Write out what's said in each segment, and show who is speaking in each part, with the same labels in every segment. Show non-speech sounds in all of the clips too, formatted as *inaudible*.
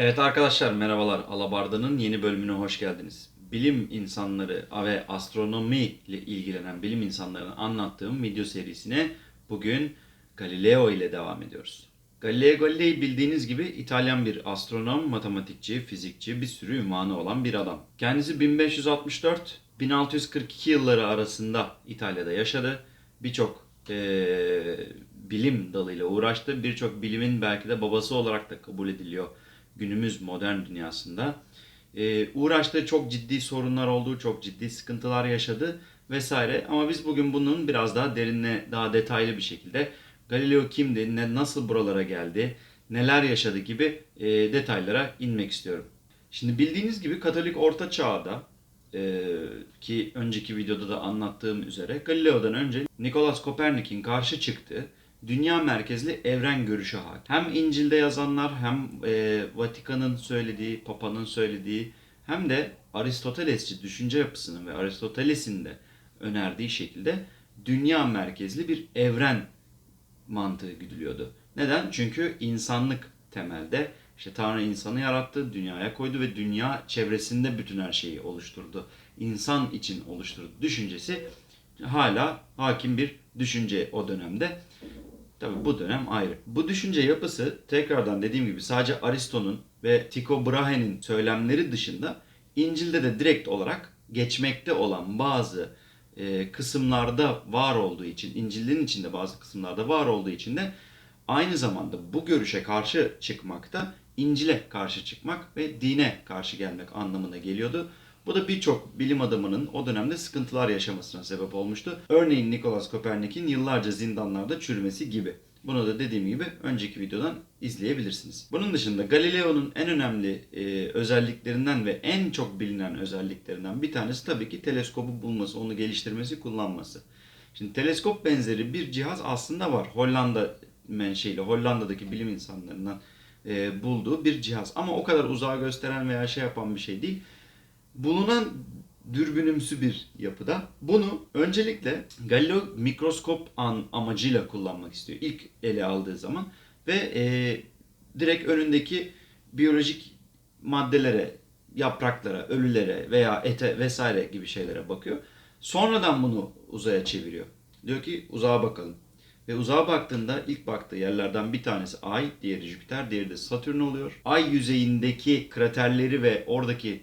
Speaker 1: Evet arkadaşlar merhabalar. Alabarda'nın yeni bölümüne hoş geldiniz. Bilim insanları ve astronomi ile ilgilenen bilim insanlarının anlattığım video serisine bugün Galileo ile devam ediyoruz. Galileo Galilei bildiğiniz gibi İtalyan bir astronom, matematikçi, fizikçi, bir sürü ünvanı olan bir adam. Kendisi 1564-1642 yılları arasında İtalya'da yaşadı. Birçok eee, bilim dalıyla uğraştı. Birçok bilimin belki de babası olarak da kabul ediliyor günümüz modern dünyasında. Ee, uğraştığı çok ciddi sorunlar oldu, çok ciddi sıkıntılar yaşadı vesaire. Ama biz bugün bunun biraz daha derinine, daha detaylı bir şekilde Galileo kimdi, ne, nasıl buralara geldi, neler yaşadı gibi e, detaylara inmek istiyorum. Şimdi bildiğiniz gibi Katolik Orta Çağ'da e, ki önceki videoda da anlattığım üzere Galileo'dan önce Nikolaus Kopernik'in karşı çıktığı dünya merkezli evren görüşü hakim. Hem İncil'de yazanlar hem e, Vatikan'ın söylediği, Papa'nın söylediği hem de Aristotelesçi düşünce yapısının ve Aristoteles'in de önerdiği şekilde dünya merkezli bir evren mantığı güdülüyordu. Neden? Çünkü insanlık temelde işte Tanrı insanı yarattı, dünyaya koydu ve dünya çevresinde bütün her şeyi oluşturdu. İnsan için oluşturdu düşüncesi hala hakim bir düşünce o dönemde. Tabii bu dönem ayrı. Bu düşünce yapısı tekrardan dediğim gibi sadece Aristo'nun ve Tycho Brahe'nin söylemleri dışında İncil'de de direkt olarak geçmekte olan bazı e, kısımlarda var olduğu için, İncil'in içinde bazı kısımlarda var olduğu için de aynı zamanda bu görüşe karşı çıkmak da İncil'e karşı çıkmak ve dine karşı gelmek anlamına geliyordu. Bu da birçok bilim adamının o dönemde sıkıntılar yaşamasına sebep olmuştu. Örneğin Nikolaus Kopernik'in yıllarca zindanlarda çürümesi gibi. Bunu da dediğim gibi önceki videodan izleyebilirsiniz. Bunun dışında Galileo'nun en önemli e, özelliklerinden ve en çok bilinen özelliklerinden bir tanesi tabii ki teleskobu bulması, onu geliştirmesi, kullanması. Şimdi teleskop benzeri bir cihaz aslında var. Hollanda menşeili, Hollanda'daki bilim insanlarından e, bulduğu bir cihaz. Ama o kadar uzağa gösteren veya şey yapan bir şey değil bulunan dürbünümsü bir yapıda. Bunu öncelikle Galileo mikroskop an amacıyla kullanmak istiyor. İlk ele aldığı zaman ve e, direkt önündeki biyolojik maddelere, yapraklara, ölülere veya ete vesaire gibi şeylere bakıyor. Sonradan bunu uzaya çeviriyor. Diyor ki uzağa bakalım. Ve uzağa baktığında ilk baktığı yerlerden bir tanesi Ay, diğeri Jüpiter, diğeri de Satürn oluyor. Ay yüzeyindeki kraterleri ve oradaki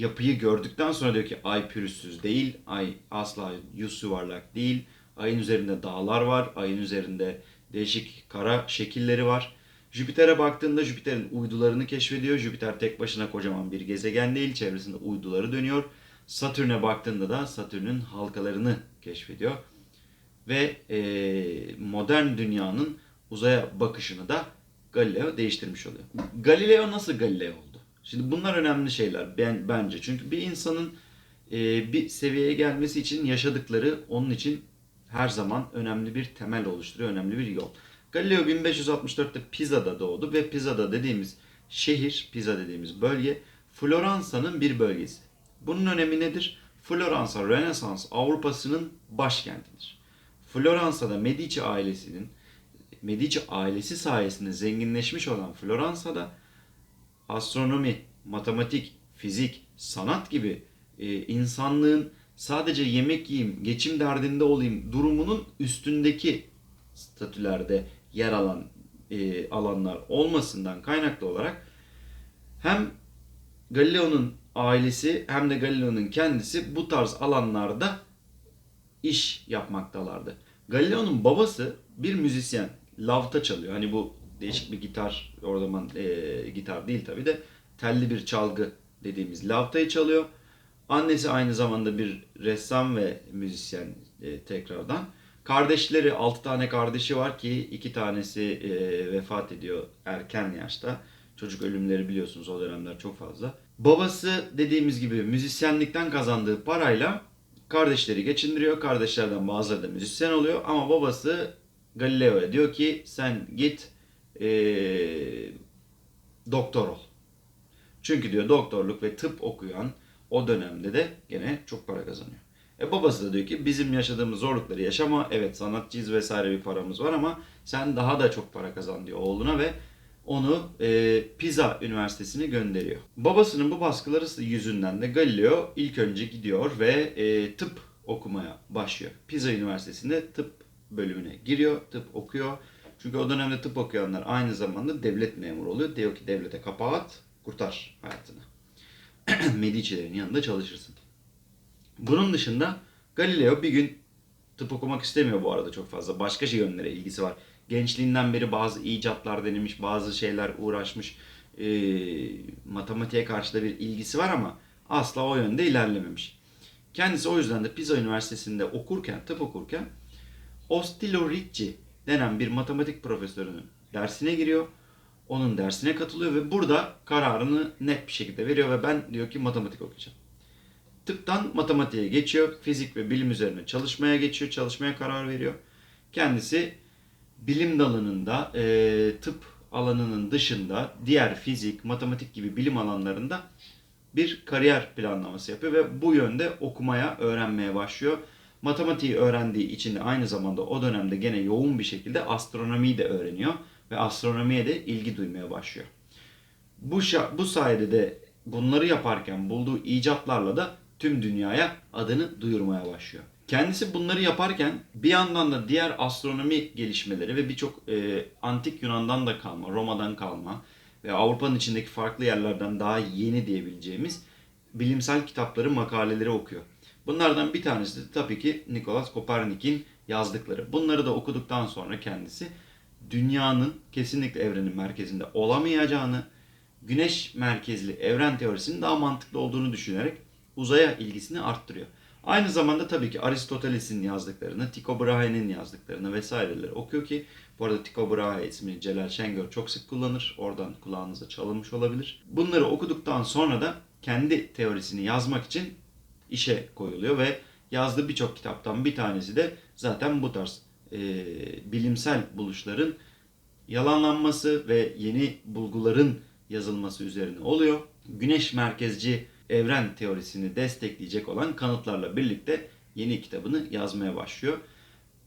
Speaker 1: yapıyı gördükten sonra diyor ki ay pürüzsüz değil, ay asla yüz yuvarlak değil. Ayın üzerinde dağlar var, ayın üzerinde değişik kara şekilleri var. Jüpiter'e baktığında Jüpiter'in uydularını keşfediyor. Jüpiter tek başına kocaman bir gezegen değil, çevresinde uyduları dönüyor. Satürn'e baktığında da Satürn'ün halkalarını keşfediyor. Ve e, modern dünyanın uzaya bakışını da Galileo değiştirmiş oluyor. Galileo nasıl Galileo oldu? Şimdi bunlar önemli şeyler ben bence. Çünkü bir insanın e, bir seviyeye gelmesi için yaşadıkları onun için her zaman önemli bir temel oluşturuyor, önemli bir yol. Galileo 1564'te Pisa'da doğdu ve Pisa'da dediğimiz şehir, Pisa dediğimiz bölge Floransa'nın bir bölgesi. Bunun önemi nedir? Floransa Rönesans Avrupa'sının başkentidir. Floransa'da Medici ailesinin Medici ailesi sayesinde zenginleşmiş olan Floransa'da astronomi, matematik, fizik, sanat gibi e, insanlığın sadece yemek yiyeyim, geçim derdinde olayım durumunun üstündeki statülerde yer alan e, alanlar olmasından kaynaklı olarak hem Galileo'nun ailesi hem de Galileo'nun kendisi bu tarz alanlarda iş yapmaktalardı. Galileo'nun babası bir müzisyen. Lavta çalıyor. Hani bu değişik bir gitar, o zaman e, gitar değil tabi de telli bir çalgı dediğimiz lavtayı çalıyor. Annesi aynı zamanda bir ressam ve müzisyen e, tekrardan. Kardeşleri, 6 tane kardeşi var ki iki tanesi e, vefat ediyor erken yaşta. Çocuk ölümleri biliyorsunuz o dönemler çok fazla. Babası dediğimiz gibi müzisyenlikten kazandığı parayla kardeşleri geçindiriyor. Kardeşlerden bazıları da müzisyen oluyor ama babası Galileo'ya diyor ki sen git ee, doktor ol. Çünkü diyor doktorluk ve tıp okuyan o dönemde de gene çok para kazanıyor. E babası da diyor ki bizim yaşadığımız zorlukları yaşama. Evet sanatçıyız vesaire bir paramız var ama sen daha da çok para kazan diyor oğluna ve onu e, Pisa Üniversitesi'ne gönderiyor. Babasının bu baskıları yüzünden de Galileo ilk önce gidiyor ve e, tıp okumaya başlıyor. Pisa Üniversitesi'nde tıp bölümüne giriyor, tıp okuyor. Çünkü o dönemde tıp okuyanlar aynı zamanda devlet memuru oluyor. Diyor ki devlete kapağı at, kurtar hayatını. *clears throat* Medici'lerin yanında çalışırsın. Bunun dışında Galileo bir gün tıp okumak istemiyor bu arada çok fazla. Başka şey yönlere ilgisi var. Gençliğinden beri bazı icatlar denemiş, bazı şeyler uğraşmış. E, matematiğe karşı da bir ilgisi var ama asla o yönde ilerlememiş. Kendisi o yüzden de Pisa Üniversitesi'nde okurken, tıp okurken Ostilo Ricci denen bir matematik profesörünün dersine giriyor. Onun dersine katılıyor ve burada kararını net bir şekilde veriyor ve ben diyor ki matematik okuyacağım. Tıptan matematiğe geçiyor. Fizik ve bilim üzerine çalışmaya geçiyor. Çalışmaya karar veriyor. Kendisi bilim dalınında, e, tıp alanının dışında diğer fizik, matematik gibi bilim alanlarında bir kariyer planlaması yapıyor ve bu yönde okumaya, öğrenmeye başlıyor. Matematiği öğrendiği için de aynı zamanda o dönemde gene yoğun bir şekilde astronomiyi de öğreniyor ve astronomiye de ilgi duymaya başlıyor. Bu, bu sayede de bunları yaparken bulduğu icatlarla da tüm dünyaya adını duyurmaya başlıyor. Kendisi bunları yaparken bir yandan da diğer astronomi gelişmeleri ve birçok e, antik Yunan'dan da kalma, Roma'dan kalma ve Avrupa'nın içindeki farklı yerlerden daha yeni diyebileceğimiz bilimsel kitapları, makaleleri okuyor. Bunlardan bir tanesi de tabii ki Nikolaus Kopernik'in yazdıkları. Bunları da okuduktan sonra kendisi dünyanın kesinlikle evrenin merkezinde olamayacağını, güneş merkezli evren teorisinin daha mantıklı olduğunu düşünerek uzaya ilgisini arttırıyor. Aynı zamanda tabii ki Aristoteles'in yazdıklarını, Tycho Brahe'nin yazdıklarını vesaireleri okuyor ki bu arada Tycho Brahe ismini Celal Şengör çok sık kullanır. Oradan kulağınıza çalınmış olabilir. Bunları okuduktan sonra da kendi teorisini yazmak için işe koyuluyor ve yazdığı birçok kitaptan bir tanesi de zaten bu tarz e, bilimsel buluşların yalanlanması ve yeni bulguların yazılması üzerine oluyor. Güneş merkezci evren teorisini destekleyecek olan kanıtlarla birlikte yeni kitabını yazmaya başlıyor.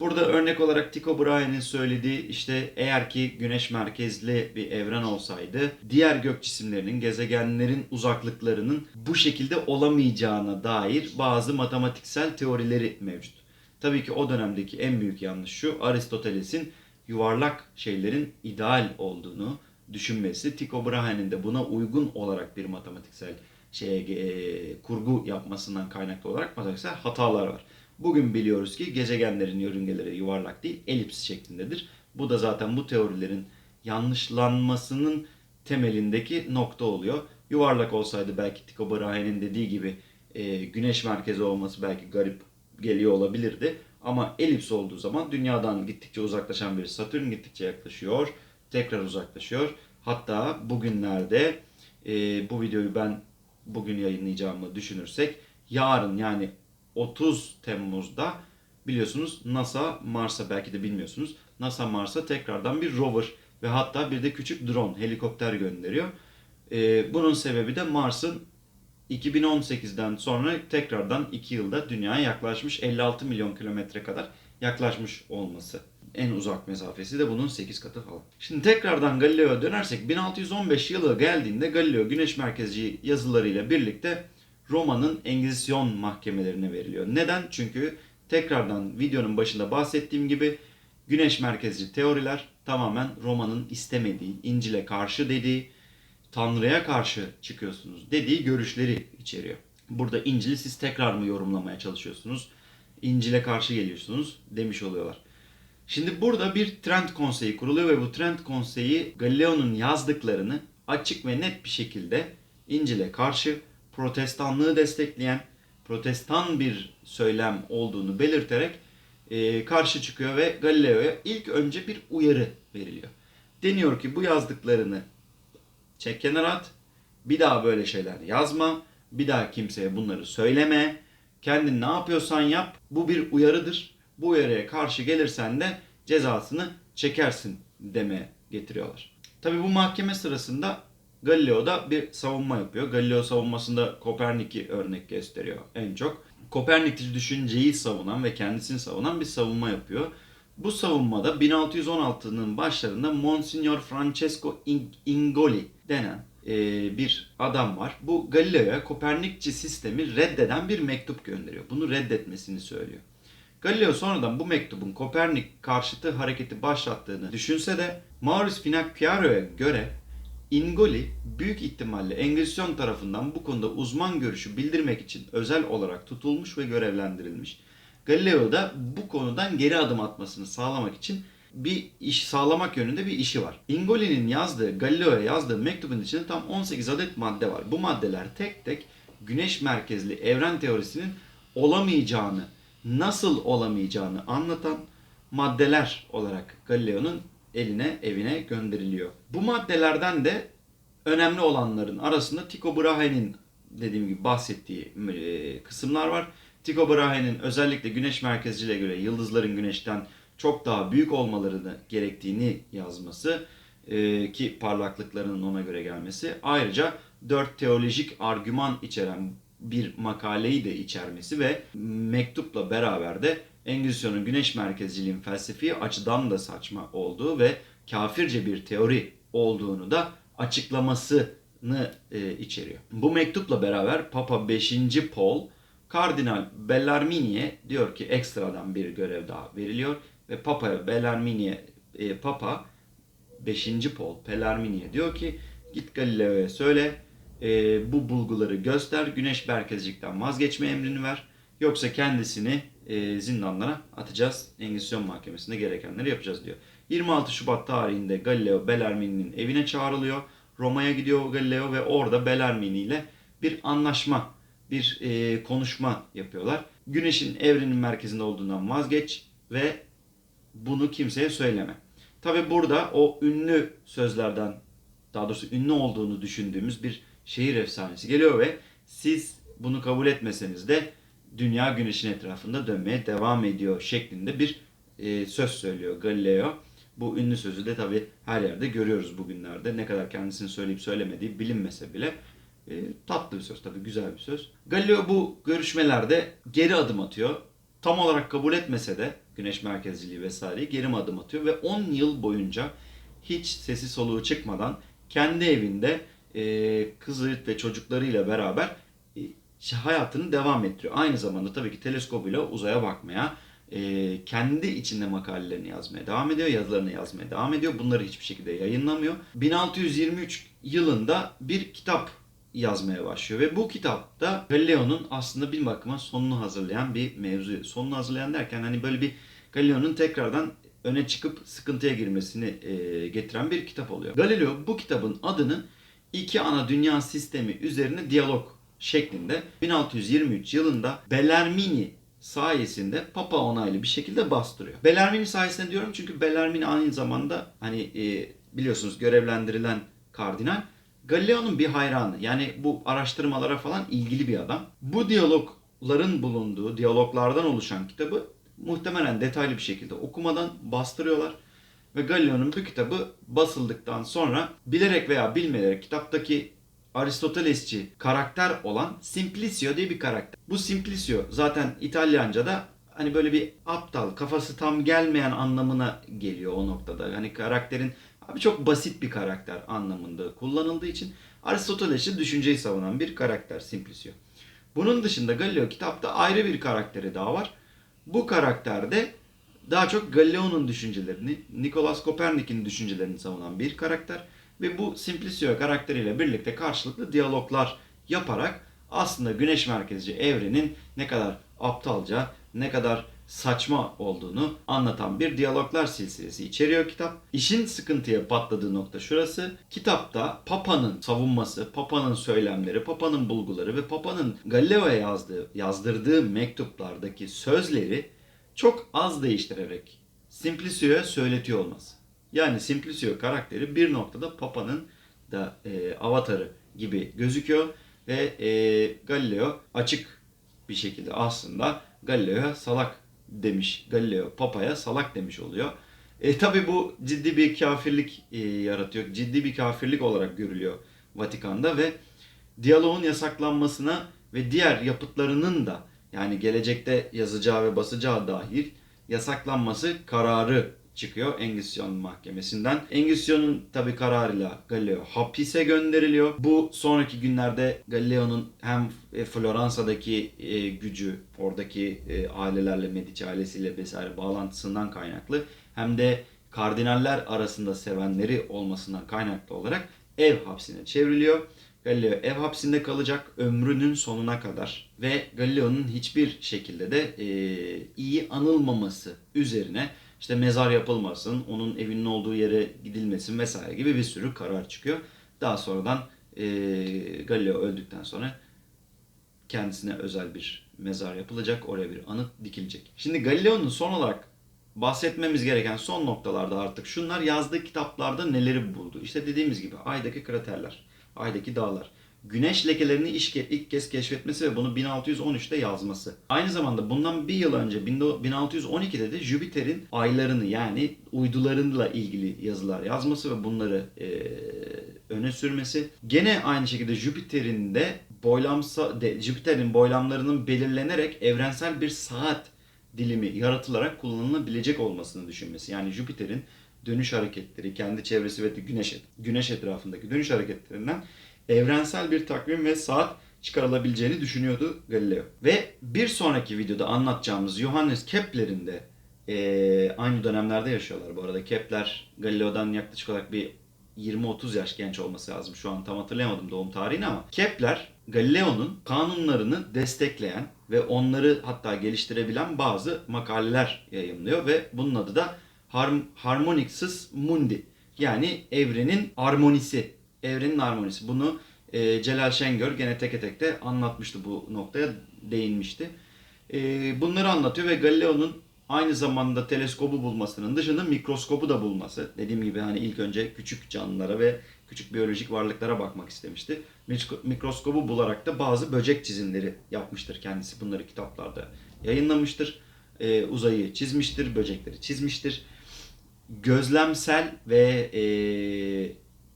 Speaker 1: Burada örnek olarak Tycho Brahe'nin söylediği işte eğer ki güneş merkezli bir evren olsaydı diğer gök cisimlerinin, gezegenlerin uzaklıklarının bu şekilde olamayacağına dair bazı matematiksel teorileri mevcut. Tabii ki o dönemdeki en büyük yanlış şu Aristoteles'in yuvarlak şeylerin ideal olduğunu düşünmesi. Tycho Brahe'nin de buna uygun olarak bir matematiksel şeye e, kurgu yapmasından kaynaklı olarak matematiksel hatalar var. Bugün biliyoruz ki gezegenlerin yörüngeleri yuvarlak değil, elips şeklindedir. Bu da zaten bu teorilerin yanlışlanmasının temelindeki nokta oluyor. Yuvarlak olsaydı belki Tycho Brahe'nin dediği gibi e, güneş merkezi olması belki garip geliyor olabilirdi. Ama elips olduğu zaman dünyadan gittikçe uzaklaşan bir Satürn gittikçe yaklaşıyor, tekrar uzaklaşıyor. Hatta bugünlerde e, bu videoyu ben bugün yayınlayacağımı düşünürsek yarın yani 30 Temmuz'da biliyorsunuz NASA Mars'a belki de bilmiyorsunuz. NASA Mars'a tekrardan bir rover ve hatta bir de küçük drone, helikopter gönderiyor. Ee, bunun sebebi de Mars'ın 2018'den sonra tekrardan 2 yılda dünyaya yaklaşmış 56 milyon kilometre kadar yaklaşmış olması. En uzak mesafesi de bunun 8 katı falan. Şimdi tekrardan Galileo'ya dönersek 1615 yılı geldiğinde Galileo güneş merkezci yazılarıyla birlikte Roma'nın Engizisyon mahkemelerine veriliyor. Neden? Çünkü tekrardan videonun başında bahsettiğim gibi güneş merkezci teoriler tamamen Roma'nın istemediği, İncil'e karşı dediği, Tanrı'ya karşı çıkıyorsunuz dediği görüşleri içeriyor. Burada İncil'i siz tekrar mı yorumlamaya çalışıyorsunuz? İncil'e karşı geliyorsunuz demiş oluyorlar. Şimdi burada bir trend konseyi kuruluyor ve bu trend konseyi Galileo'nun yazdıklarını açık ve net bir şekilde İncil'e karşı protestanlığı destekleyen protestan bir söylem olduğunu belirterek e, karşı çıkıyor ve Galileo'ya ilk önce bir uyarı veriliyor. Deniyor ki bu yazdıklarını çek kenara at, bir daha böyle şeyler yazma, bir daha kimseye bunları söyleme, kendin ne yapıyorsan yap, bu bir uyarıdır. Bu uyarıya karşı gelirsen de cezasını çekersin demeye getiriyorlar. Tabi bu mahkeme sırasında Galileo da bir savunma yapıyor. Galileo savunmasında Kopernik'i örnek gösteriyor en çok. Kopernikçi düşünceyi savunan ve kendisini savunan bir savunma yapıyor. Bu savunmada 1616'nın başlarında Monsignor Francesco In- Ingoli denen e, bir adam var. Bu Galileo'ya Kopernikçi sistemi reddeden bir mektup gönderiyor. Bunu reddetmesini söylüyor. Galileo sonradan bu mektubun Kopernik karşıtı hareketi başlattığını düşünse de Maurice Finocchiaro'ya göre Ingoli büyük ihtimalle Engizisyon tarafından bu konuda uzman görüşü bildirmek için özel olarak tutulmuş ve görevlendirilmiş. Galileo da bu konudan geri adım atmasını sağlamak için bir iş sağlamak yönünde bir işi var. Ingoli'nin yazdığı, Galileo'ya yazdığı mektubun içinde tam 18 adet madde var. Bu maddeler tek tek güneş merkezli evren teorisinin olamayacağını, nasıl olamayacağını anlatan maddeler olarak Galileo'nun eline, evine gönderiliyor. Bu maddelerden de önemli olanların arasında Tycho Brahe'nin dediğim gibi bahsettiği e, kısımlar var. Tycho Brahe'nin özellikle güneş merkezciliğe göre yıldızların güneşten çok daha büyük olmalarını gerektiğini yazması e, ki parlaklıklarının ona göre gelmesi. Ayrıca dört teolojik argüman içeren bir makaleyi de içermesi ve mektupla beraber de Engizisyon'un güneş merkezciliğin felsefi açıdan da saçma olduğu ve kafirce bir teori olduğunu da açıklamasını e, içeriyor. Bu mektupla beraber Papa 5. Paul Kardinal Bellarmini'ye diyor ki ekstradan bir görev daha veriliyor ve Papa Bellarmini'ye e, Papa 5. Paul Bellarmini'ye diyor ki git Galileo'ya söyle e, bu bulguları göster güneş merkezcilikten vazgeçme emrini ver yoksa kendisini e, zindanlara atacağız. Engizisyon mahkemesinde gerekenleri yapacağız diyor. 26 Şubat tarihinde Galileo Bellarmini'nin evine çağrılıyor. Roma'ya gidiyor Galileo ve orada Bellarmini ile bir anlaşma, bir e, konuşma yapıyorlar. Güneşin evrenin merkezinde olduğundan vazgeç ve bunu kimseye söyleme. Tabi burada o ünlü sözlerden, daha doğrusu ünlü olduğunu düşündüğümüz bir şehir efsanesi geliyor ve siz bunu kabul etmeseniz de dünya güneşin etrafında dönmeye devam ediyor şeklinde bir e, söz söylüyor Galileo. Bu ünlü sözü de tabi her yerde görüyoruz bugünlerde. Ne kadar kendisini söyleyip söylemediği bilinmese bile e, tatlı bir söz tabi güzel bir söz. Galileo bu görüşmelerde geri adım atıyor. Tam olarak kabul etmese de güneş merkezciliği vesaireyi geri adım atıyor ve 10 yıl boyunca hiç sesi soluğu çıkmadan kendi evinde e, kızı ve çocuklarıyla beraber hayatını devam ettiriyor. Aynı zamanda tabii ki teleskobuyla uzaya bakmaya, e, kendi içinde makalelerini yazmaya devam ediyor, yazılarını yazmaya devam ediyor. Bunları hiçbir şekilde yayınlamıyor. 1623 yılında bir kitap yazmaya başlıyor ve bu kitapta Galileo'nun aslında bir bakıma sonunu hazırlayan bir mevzu. Sonunu hazırlayan derken hani böyle bir Galileo'nun tekrardan öne çıkıp sıkıntıya girmesini e, getiren bir kitap oluyor. Galileo bu kitabın adını iki ana dünya sistemi üzerine diyalog şeklinde 1623 yılında Bellarmini sayesinde Papa onaylı bir şekilde bastırıyor. Bellarmini sayesinde diyorum çünkü Bellarmini aynı zamanda hani e, biliyorsunuz görevlendirilen kardinal Galileo'nun bir hayranı. Yani bu araştırmalara falan ilgili bir adam. Bu diyalogların bulunduğu, diyaloglardan oluşan kitabı muhtemelen detaylı bir şekilde okumadan bastırıyorlar. Ve Galileo'nun bu kitabı basıldıktan sonra bilerek veya bilmeyerek kitaptaki Aristotelesçi karakter olan Simplicio diye bir karakter. Bu Simplicio zaten İtalyanca'da hani böyle bir aptal, kafası tam gelmeyen anlamına geliyor o noktada. Hani karakterin abi çok basit bir karakter anlamında kullanıldığı için Aristotelesçi düşünceyi savunan bir karakter Simplicio. Bunun dışında Galileo kitapta ayrı bir karakteri daha var. Bu karakterde daha çok Galileo'nun düşüncelerini, Nikolaus Kopernik'in düşüncelerini savunan bir karakter ve bu Simplicio karakteriyle birlikte karşılıklı diyaloglar yaparak aslında güneş merkezci evrenin ne kadar aptalca, ne kadar saçma olduğunu anlatan bir diyaloglar silsilesi içeriyor kitap. İşin sıkıntıya patladığı nokta şurası. Kitapta Papa'nın savunması, Papa'nın söylemleri, Papa'nın bulguları ve Papa'nın Galileo'ya yazdığı, yazdırdığı mektuplardaki sözleri çok az değiştirerek Simplicio'ya söyletiyor olması. Yani Simplicio karakteri bir noktada Papa'nın da e, avatarı gibi gözüküyor ve e, Galileo açık bir şekilde aslında Galileo'ya salak demiş. Galileo Papa'ya salak demiş oluyor. E, tabi bu ciddi bir kafirlik e, yaratıyor. Ciddi bir kafirlik olarak görülüyor Vatikan'da ve diyaloğun yasaklanmasına ve diğer yapıtlarının da yani gelecekte yazacağı ve basacağı dahil yasaklanması kararı çıkıyor Engizisyon mahkemesinden. Engizisyon'un tabi kararıyla Galileo hapise gönderiliyor. Bu sonraki günlerde Galileo'nun hem e, Floransa'daki e, gücü, oradaki e, ailelerle, Medici ailesiyle vesaire bağlantısından kaynaklı hem de kardinaller arasında sevenleri olmasından kaynaklı olarak ev hapsine çevriliyor. Galileo ev hapsinde kalacak ömrünün sonuna kadar ve Galileo'nun hiçbir şekilde de e, iyi anılmaması üzerine işte mezar yapılmasın, onun evinin olduğu yere gidilmesin vesaire gibi bir sürü karar çıkıyor. Daha sonradan e, Galileo öldükten sonra kendisine özel bir mezar yapılacak, oraya bir anıt dikilecek. Şimdi Galileo'nun son olarak bahsetmemiz gereken son noktalarda artık şunlar yazdığı kitaplarda neleri buldu. İşte dediğimiz gibi aydaki kraterler, aydaki dağlar, güneş lekelerini ilk kez keşfetmesi ve bunu 1613'te yazması. Aynı zamanda bundan bir yıl önce 1612'de de Jüpiter'in aylarını yani uydularıyla ilgili yazılar yazması ve bunları e, öne sürmesi. Gene aynı şekilde Jüpiter'in de boylamsa de, Jüpiter'in boylamlarının belirlenerek evrensel bir saat dilimi yaratılarak kullanılabilecek olmasını düşünmesi. Yani Jüpiter'in dönüş hareketleri, kendi çevresi ve güneş güneş etrafındaki dönüş hareketlerinden evrensel bir takvim ve saat çıkarılabileceğini düşünüyordu Galileo. Ve bir sonraki videoda anlatacağımız Johannes Kepler'in de eee, aynı dönemlerde yaşıyorlar. Bu arada Kepler Galileo'dan yaklaşık olarak bir 20-30 yaş genç olması lazım. Şu an tam hatırlayamadım doğum tarihini ama Kepler Galileo'nun kanunlarını destekleyen ve onları hatta geliştirebilen bazı makaleler yayımlıyor ve bunun adı da Harm Harmonixus Mundi. Yani evrenin armonisi. Evrenin armonisi. Bunu e, Celal Şengör gene teke tek de anlatmıştı bu noktaya değinmişti. E, bunları anlatıyor ve Galileo'nun aynı zamanda teleskobu bulmasının dışında mikroskobu da bulması. Dediğim gibi hani ilk önce küçük canlılara ve küçük biyolojik varlıklara bakmak istemişti. Mikro- Mikroskobu bularak da bazı böcek çizimleri yapmıştır kendisi. Bunları kitaplarda yayınlamıştır. E, uzayı çizmiştir, böcekleri çizmiştir. Gözlemsel ve e,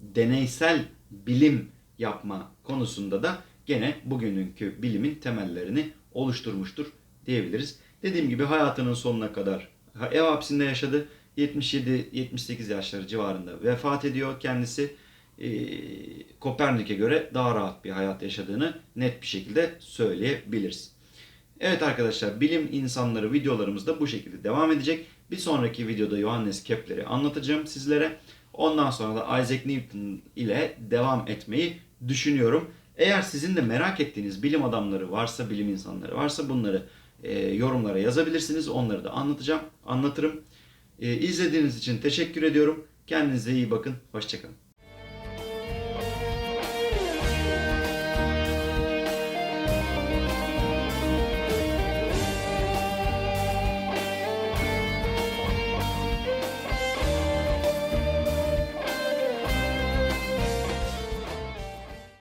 Speaker 1: deneysel bilim yapma konusunda da gene bugününkü bilimin temellerini oluşturmuştur diyebiliriz. Dediğim gibi hayatının sonuna kadar ev hapsinde yaşadı. 77-78 yaşları civarında vefat ediyor kendisi. Ee, Kopernik'e göre daha rahat bir hayat yaşadığını net bir şekilde söyleyebiliriz. Evet arkadaşlar bilim insanları videolarımız da bu şekilde devam edecek. Bir sonraki videoda Johannes Kepler'i anlatacağım sizlere. Ondan sonra da Isaac Newton ile devam etmeyi düşünüyorum. Eğer sizin de merak ettiğiniz bilim adamları varsa, bilim insanları varsa bunları e, yorumlara yazabilirsiniz. Onları da anlatacağım, anlatırım. E, izlediğiniz için teşekkür ediyorum. Kendinize iyi bakın. Hoşçakalın.